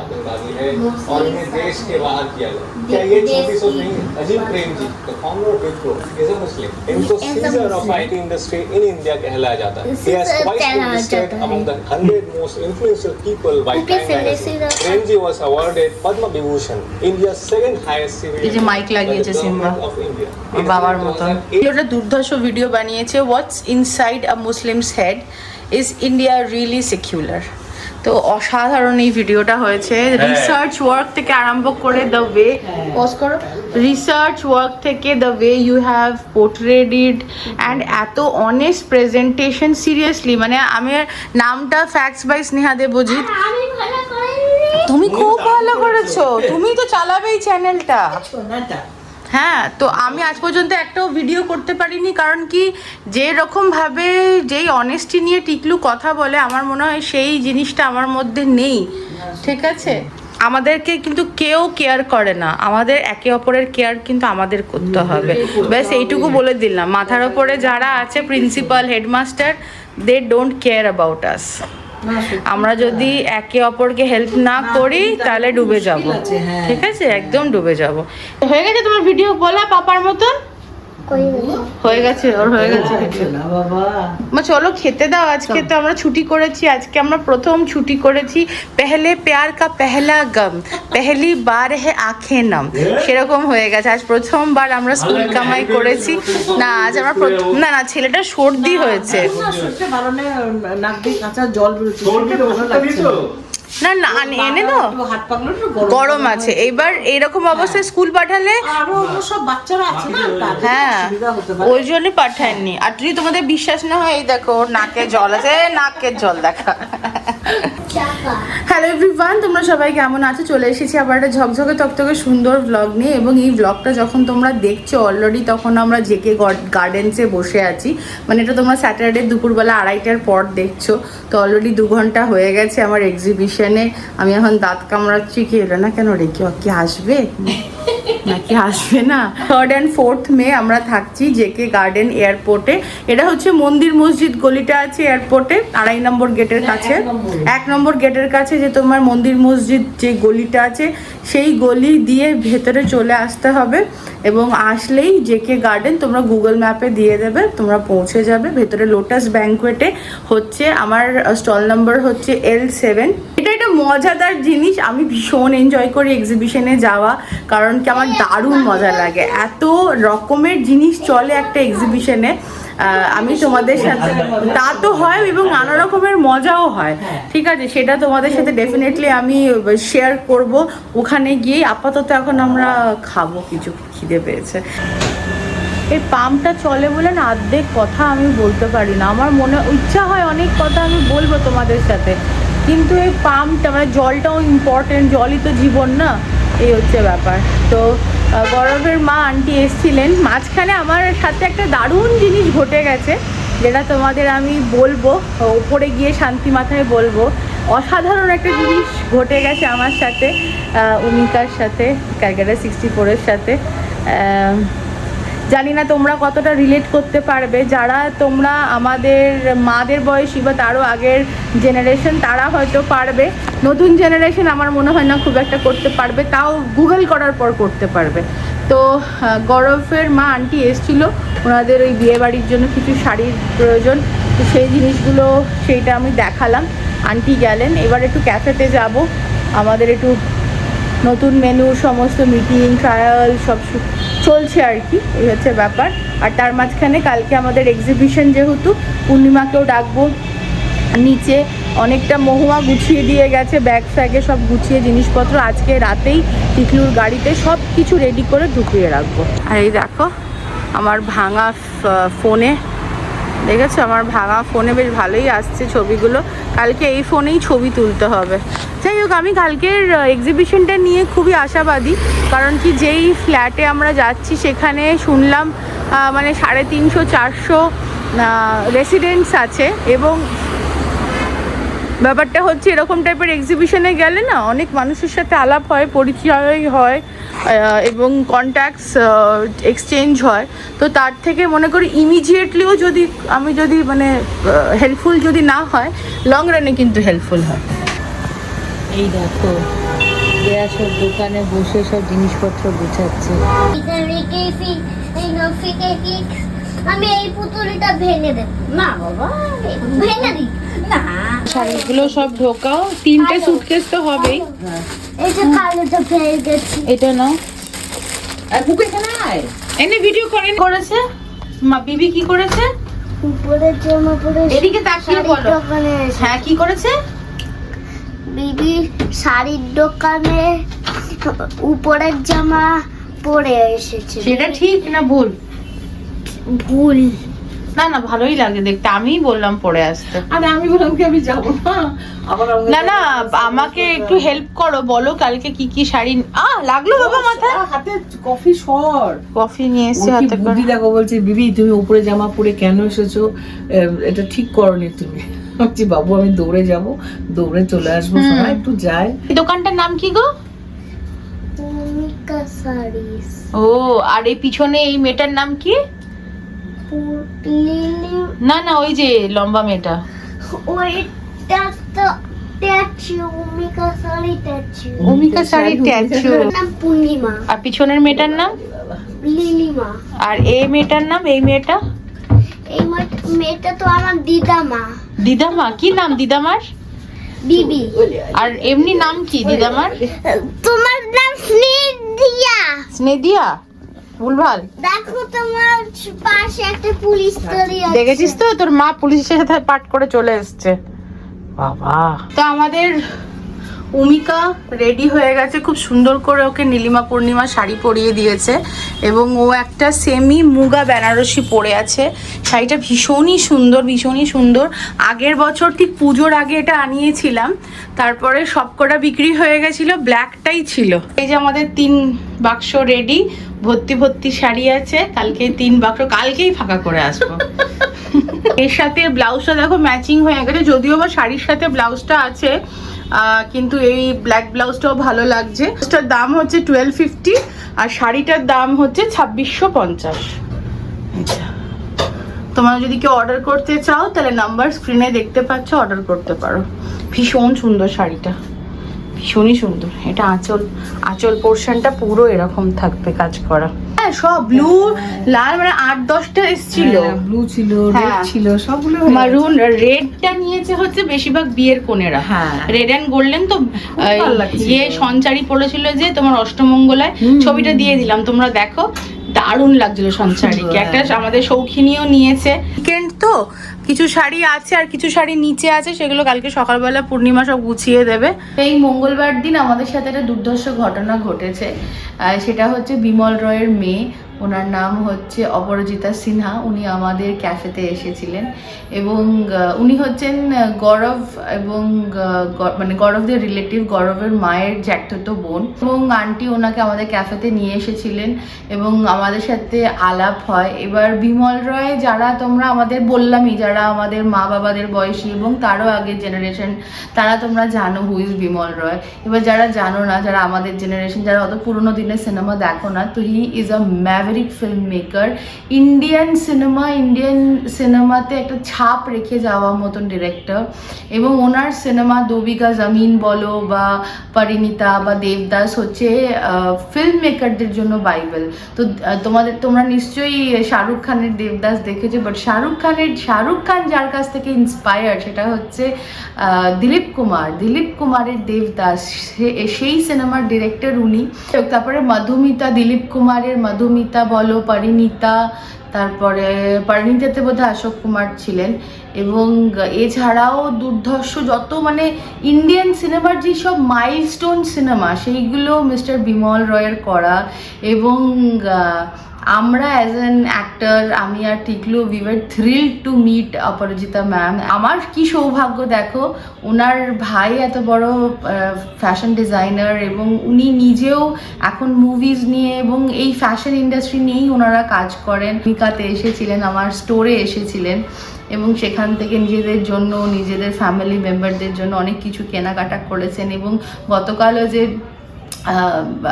आतंकवादी है Mostly और इन्हें इस देश तरह के बाहर किया गया दे- क्या ये देश छोटी सोच की- नहीं है Azim Premji the founder of Wipro is a Muslim इनको He is a Caesar of Muslim. IT industry in India कहलाया जाता है he has Caesar twice been कहलाया listed जाता है। among the 100 most influential people by Okay, Time Caesar- magazine Caesar- Prem ji was awarded Padma Vibhushan India's second highest civilian এই যে mic লাগিয়েছে by the Simba. government of India ওর বাবার মতন ভিডিওটা দুর্ধর্ষ ভিডিও বানিয়েছে what's inside a Muslim's head is India really secular তো অসাধারণ এই ভিডিওটা হয়েছে। রিসার্চ ওয়ার্ক থেকে আরম্ভ করে দ্য ওয়ে পজ করো। রিসার্চ ওয়ার্ক থেকে the way you have portrayed it and এত অনেস্ট প্রেজেন্টেশন সিরিয়াসলি মানে আমি নামটা ফ্যাক্টস বাই স্নেহা দেবজিৎ। তুমি খুব ভালো করেছ। তুমি তো চালাবেই এই চ্যানেলটা হ্যাঁ তো আমি আজ পর্যন্ত একটাও ভিডিও করতে পারিনি কারণ কি যে রকম ভাবে যেই অনেস্টি নিয়ে টিকলু কথা বলে আমার মনে হয় সেই জিনিসটা আমার মধ্যে নেই ঠিক আছে? আমাদেরকে কিন্তু কেউ কেয়ার করে না আমাদের একে অপরের কেয়ার কিন্তু আমাদের করতে হবে। ব্যাস এইটুকু বলে দিলাম মাথার ওপরে যারা আছে principal headmaster they don't care about us আমরা যদি একে অপরকে হেল্প না করি তাহলে ডুবে যাব। হ্যাঁ। ঠিক আছে? একদম ডুবে যাব। হয়ে গেছে তোমার ভিডিও বলা পাপার মতন? হয়ে গেছে ওর হয়ে গেছে। ভিডিও না বাবা। মা চলো খেতে দাও আজকে তো আমরা ছুটি করেছি আজকে আমরা প্রথম ছুটি করেছি পেহলে প্যার কা পেহলা গম পেহলি বার হে আখে নাম। সেরকম হয়ে গেছে আজ প্রথমবার আমরা স্কুল কামাই করেছি। না আজ আমরা প্রথম না না ছেলেটা সর্দি হয়েছে। নাক দিয়ে কাঁচা জল বেরোচ্ছে না। না এনে দাও। হাত গরম গরম আছে। এইবার এইরকম অবস্থায় স্কুল পাঠালে আরও সব বাচ্চারা আছে না হ্যাঁ। অসুবিধা হতে পারে। ওই জন্যই পাঠাননি আর যদি তোমাদের বিশ্বাস না হয় এই দেখো নাকের নাকে জল আছে। নাকের জল দেখা। হ্যালো এভরিওয়ান তোমরা সবাই কেমন আছো? চলে এসেছি আবার একটা ঝকঝকে তকতকে সুন্দর ব্লগ নিয়ে এবং এই ব্লগটা যখন তোমরা দেখছ অলরেডি তখন আমরা জেকে গার্ডেন্সে বসে আছি। মানে এটা তোমরা স্যাটারডে দুপুরবেলা আড়াইটার পর দেখছ। তো অলরেডি দু ঘণ্টা হয়ে গেছে আমার এক্সিবিশনে আমি এখন দাঁত কামড়াচ্ছি, কি এলো না কেন রে কি কি আসবে? নাকি আসবে না? থার্ড অ্যান্ড ফোর্থ মে আমরা থাকছি জেকে গার্ডেন এয়ারপোর্টে এটা হচ্ছে মন্দির মসজিদ গলিটা আছে এয়ারপোর্টে আড়াই নম্বর গেটের কাছে। এক নম্বর গেটের কাছে যে তোমার মন্দির মসজিদ যে গলিটা আছে সেই গলি দিয়ে ভেতরে চলে আসতে হবে এবং আসলেই জেকে গার্ডেন তোমরা গুগল ম্যাপে দিয়ে দেবে তোমরা পৌঁছে যাবে। ভেতরে লোটাস ব্যাঙ্কুয়েটে হচ্ছে আমার স্টল নাম্বার হচ্ছে এল সেভেন এটা মজাদার জিনিস, আমি ভীষণ এনজয় করি এক্সিবিশনে যাওয়া, কারণ কি আমার দারুণ মজা লাগে। এত রকমের জিনিস চলে একটা এক্সিবিশনে আমি তোমাদের সাথে, তা তো হয় এবং নানা রকমের মজাও হয়। ঠিক আছে, সেটা তোমাদের সাথে ডেফিনেটলি আমি শেয়ার করব। ওখানে গিয়ে আপাতত এখন আমরা খাব, কিছু খিদে পেয়েছে। এই পাম্পটা চলে বলে না অর্ধেক কথা আমি বলতে পারি না। আমার মনে, ইচ্ছা হয় অনেক কথা আমি বলব তোমাদের সাথে। কিন্তু এই পাম্পটা মানে জলটাও ইম্পর্টেন্ট জলই তো জীবন না? এই হচ্ছে ব্যাপার। তো গৌরবের মা আন্টি এসছিলেন। মাঝখানে আমার সাথে একটা দারুণ জিনিস ঘটে গেছে, যেটা তোমাদের আমি বলব, ওপরে গিয়ে শান্তি মাথায় বলব। অসাধারণ একটা জিনিস ঘটে গেছে আমার সাথে অমিতার সাথে ক্যালকাটা সিক্সটি ফোরের সাথে। জানি না তোমরা কতটা রিলেট করতে পারবে। যারা তোমরা আমাদের মাদের বয়সী বা তারও আগের জেনারেশন তারা হয়তো পারবে। নতুন জেনারেশন আমার মনে হয় না খুব একটা করতে পারবে। তাও গুগল করার পর করতে পারবে। তো আহ, গৌরবের মা আন্টি এসছিল। ওনাদের ওই বিয়েবাড়ির জন্য কিছু শাড়ির প্রয়োজন। তো সেই জিনিসগুলো সেইটা আমি দেখালাম। আন্টি গেলেন। এবার একটু ক্যাফেতে যাব। আমাদের একটু নতুন মেনু সমস্ত মিটিং ট্রায়াল সব চলছে আর কি, এই হচ্ছে ব্যাপার। আর তার মাঝখানে কালকে আমাদের এক্সিবিশন যেহেতু, পূর্ণিমাকেও ডাকবো। নিচে অনেকটা মহুয়া গুছিয়ে দিয়ে গেছে ব্যাগ ফ্যাগে সব গুছিয়ে জিনিসপত্র। আজকে রাতেই টিকলুর গাড়িতে সব কিছু রেডি করে ঢুকিয়ে রাখব। আর এই দেখো, আমার ভাঙা ফোনে দেখেছ? আমার ভাঙা ফোনে বেশ ভালোই আসছে ছবিগুলো। কালকে এই ফোনেই ছবি তুলতে হবে। যাই হোক, আমি কালকের এক্সিবিশনটা নিয়ে খুবই আশাবাদী। কারণ কি, যেই ফ্ল্যাটে আমরা যাচ্ছি, সেখানে শুনলাম মানে সাড়ে তিনশো, চারশো রেসিডেন্টস আছে। এবং ব্যাপারটা হচ্ছে এরকম টাইপের এক্সিবিশনে গেলে না অনেক মানুষের সাথে আলাপ হয় পরিচয় হয় এবং কন্ট্যাক্টস এক্সচেঞ্জ হয়। তো তার থেকে মনে করি ইমিডিয়েটলিও যদি আমি যদি মানে হেল্পফুল যদি না হয় লং রানে কিন্তু হেল্পফুল হয়। এই দেখো এরা সব দোকানে বসে সব জিনিসপত্র গুছাচ্ছে। আমি এই পুতুলটা ভেঙে দেব। না বাবা ভেঙে দি না। শাড়িগুলো সব ঢোকাও। তিনটে সুটকেস তো হবেই। এই যে কালোটা ভেঙে গেছি। এটা নাও। আর বুকে এখানে আয়। এনে ভিডিও করে করেছে? মা বিবি কি করেছে? উপরে জামা পরে এদিকে তাকিয়ে বলো। দোকানে এসে। হ্যাঁ কি করেছে? দিদি শাড়ির দোকানে উপরের জামা পরে এসেছে। সেটা ঠিক না ভুল? ভুল। না না ভালোই লাগে দেখতে। আমিই বললাম পরে আসতে। আরে আমি বললাম কি আমি যাব না? আবার না না আমাকে একটু হেল্প করো বলো কালকে কি কি শাড়ি আ লাগল বাবা মাথায়। হাতে কফি শর কফি নিয়ে কি হাতে করে। বুদ্ধি দেখো বলছে বিবি তুমি উপরে জামা পরে কেন এসেছ? এটা ঠিক করনি তুমি। বলছি বাবু আমি দৌড়ে যাব। দৌড়ে চলে আসব। সময় একটু যাই এই দোকানটার নাম কি গো? ও আর এই পিছনে এই মেয়েটার নাম কি? না না ওই যে লম্বা মেয়েটা। ওইটা তো ভূমিকা শাড়ি ট্যাচু ভূমিকা শাড়ি ট্যাচু নাম পূর্ণিমা। আর পিছনের মেয়েটার নাম? লিলিমা। আর এই মেয়েটার নাম? এই মেয়েটা? এই মে- মেয়েটা তো আমার দিদামা। দিদামা? কি নাম দিদামার? বিবি। আর এমনি নাম কি দিদামার? তোমার নাম স্নেহিয়া। স্নেদিয়া ভুলভাল? দেখো তোমার পাশে একটা পুলিশ দেখেছিস তো? তোর মা পুলিশের সাথে পাঠ করে চলে এসছে। বাবা। তো আমাদের উমিকা রেডি হয়ে গেছে খুব সুন্দর করে ওকে নীলিমা পূর্ণিমা শাড়ি পরিয়ে দিয়েছে এবং ও একটা সেমি মুগা বেনারসি পরে আছে। শাড়িটা ভীষণই সুন্দর ভীষণই সুন্দর। আগের বছর ঠিক পুজোর আগে এটা আনিয়েছিলাম তারপরে সবকটা বিক্রি হয়ে গেছিল ব্ল্যাকটাই ছিল। এই যে আমাদের তিন বাক্স রেডি ভর্তি ভর্তি শাড়ি আছে কালকে তিন বাক্স কালকেই ফাঁকা করে আসব। এর সাথে ব্লাউজটা দেখো ম্যাচিং হয়ে গেছে যদিও বা শাড়ির সাথে ব্লাউজটা আছে কিন্তু এই ব্ল্যাক ব্লাউজটাও ভালো লাগছে। ব্লাউজটার দাম হচ্ছে টুয়েলভ ফিফটি আর শাড়িটার দাম হচ্ছে ছাব্বিশশো পঞ্চাশ। তোমরা যদি কেউ অর্ডার করতে চাও, তাহলে নাম্বার স্ক্রিনে দেখতে পাচ্ছ অর্ডার করতে পারো। ভীষণ সুন্দর শাড়িটা। ভীষণই সুন্দর। এটা আঁচল আঁচল পোর্শনটা পুরো এরকম থাকবে কাজ করা। হ্যাঁ সব ব্লু লাল মানে আট দশটা এসেছিল ব্লু ছিল। হ্যাঁ। রেড ছিল সবগুলো মারুন রেডটা নিয়েছে হচ্ছে বেশিরভাগ বিয়ের কোনেরা হ্যাঁ। রেড অ্যান্ড গোল্ডেন তো ইয়ে সঞ্চারী পড়েছিল যে তোমার অষ্টমঙ্গলায়। ছবিটা দিয়ে দিলাম তোমরা দেখো। দারুণ লাগছিল সঞ্চারীকে। হ্যাঁ। একটা আমাদের সৌখিনীও নিয়েছে। কিন্তু তো কিছু শাড়ি আছে আর কিছু শাড়ি নিচে আছে, সেগুলো কালকে সকালবেলা পূর্ণিমা সব গুছিয়ে দেবে। এই মঙ্গলবার দিন আমাদের সাথে একটা দুর্ধর্ষ ঘটনা ঘটেছে। সেটা হচ্ছে বিমল রয়ের মেয়ে ওনার নাম হচ্ছে অপরাজিতা সিনহা, উনি আমাদের ক্যাফেতে এসেছিলেন। এবং উনি হচ্ছেন গৌরব এবং মানে গৌরবদের রিলেটিভ গৌরবের মায়ের জ্যাঠতো বোন। এবং আন্টি ওনাকে আমাদের ক্যাফেতে নিয়ে এসেছিলেন এবং আমাদের সাথে আলাপ হয়। এবার বিমল রয়, যারা তোমরা আমাদের বললামই, যারা আমাদের মা বাবাদের বয়সী এবং তারও আগের জেনারেশন তারা তোমরা জানো হু ইজ বিমল রয়। এবার যারা জানো না, যারা আমাদের জেনারেশন যারা অত পুরোনো দিনের সিনেমা দেখো না, তো he is a maverick film maker Indian cinema Indian সিনেমাতে একটা ছাপ রেখে যাওয়া মতন ডিরেক্টর এবং ওনার সিনেমা দোবিকা জামিন বলো বা পরিণীতা বা দেবদাস হচ্ছে ফিল্ম মেকারদের জন্য বাইবেল। তো তোমাদের, তোমরা নিশ্চয়ই শাহরুখ খানের দেবদাস দেখেছ বাট শাহরুখ খানের, শাহরুখ খান যার কাছ থেকে ইন্সপায়ার সেটা হচ্ছে দিলীপ কুমার। দিলীপ কুমারের দেবদাস সেই সিনেমার ডিরেক্টর উনি। তারপরে মধুমিতা, দিলীপ কুমারের মধুমিতা বলো পরিণীতা তারপরে পরিণীতাতে বোধহয় অশোক কুমার ছিলেন এবং এছাড়াও দুর্ধর্ষ যত মানে ইন্ডিয়ান সিনেমার যেসব মাইলস্টোন সিনেমা সেইগুলো মিস্টার বিমল রয়ের করা এবং আমরা অ্যাজ অ্যান অ্যাক্টর আমি আর Tiklu we were thrill to meet Aparajita ma'am আমার কি সৌভাগ্য দেখো ওনার ভাই এত বড় ফ্যাশন ডিজাইনার এবং উনি নিজেও এখন মুভিজ নিয়ে এবং এই ফ্যাশন ইন্ডাস্ট্রি নিয়েই ওনারা কাজ করেন। ভূমিকাতে এসেছিলেন, আমার স্টোরে এসেছিলেন এবং সেখান থেকে নিজেদের জন্য, নিজেদের ফ্যামিলি মেম্বারদের জন্য অনেক কিছু কেনাকাটা করেছেন এবং গতকালও যে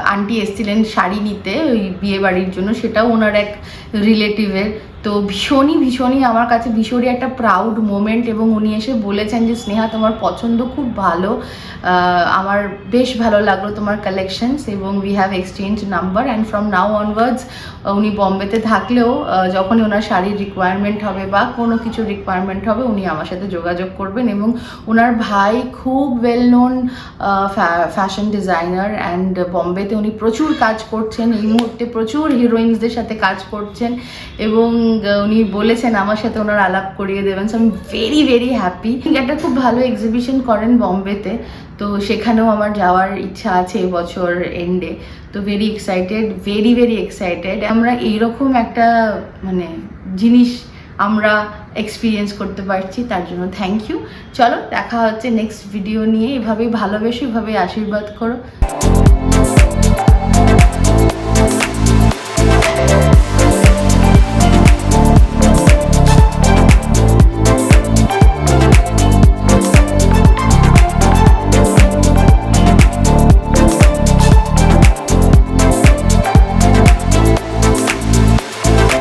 আন্টি এসেছিলেন শাড়ি নিতে ওই বিয়ে বাড়ির জন্য সেটাও ওনার এক রিলেটিভের তো ভীষণই ভীষণই আমার কাছে ভীষণই একটা প্রাউড মোমেন্ট এবং উনি এসে বলেছেন যে, স্নেহা, তোমার পছন্দ খুব ভালো। আমার বেশ ভালো লাগল তোমার কালেকশনস এবং we have exchange number and from now onwards উনি বম্বেতে থাকলেও যখনই ওনার শাড়ির রিকোয়ারমেন্ট হবে বা কোনো কিছু রিকোয়ারমেন্ট হবে, উনি আমার সাথে যোগাযোগ করবেন এবং ওনার ভাই খুব well known fashion designer and বম্বেতে উনি প্রচুর কাজ করছেন। এই মুহূর্তে প্রচুর হিরোইন্সদের সাথে কাজ করছেন এবং উনি বলেছেন আমার সাথে ওনার আলাপ করিয়ে দেবেন। সো আমি ভেরি ভেরি হ্যাপি একটা খুব ভালো এক্সিবিশন করেন বম্বেতে তো সেখানেও আমার যাওয়ার ইচ্ছা আছে এবছর এন্ডে তো very excited very very excited আমরা এইরকম একটা মানে জিনিস আমরা এক্সপিরিয়েন্স করতে পারছি, তার জন্য থ্যাংক ইউ চলো, দেখা হচ্ছে নেক্সট ভিডিও নিয়ে। এভাবেই ভালোবেসে, এভাবেই আশীর্বাদ করো।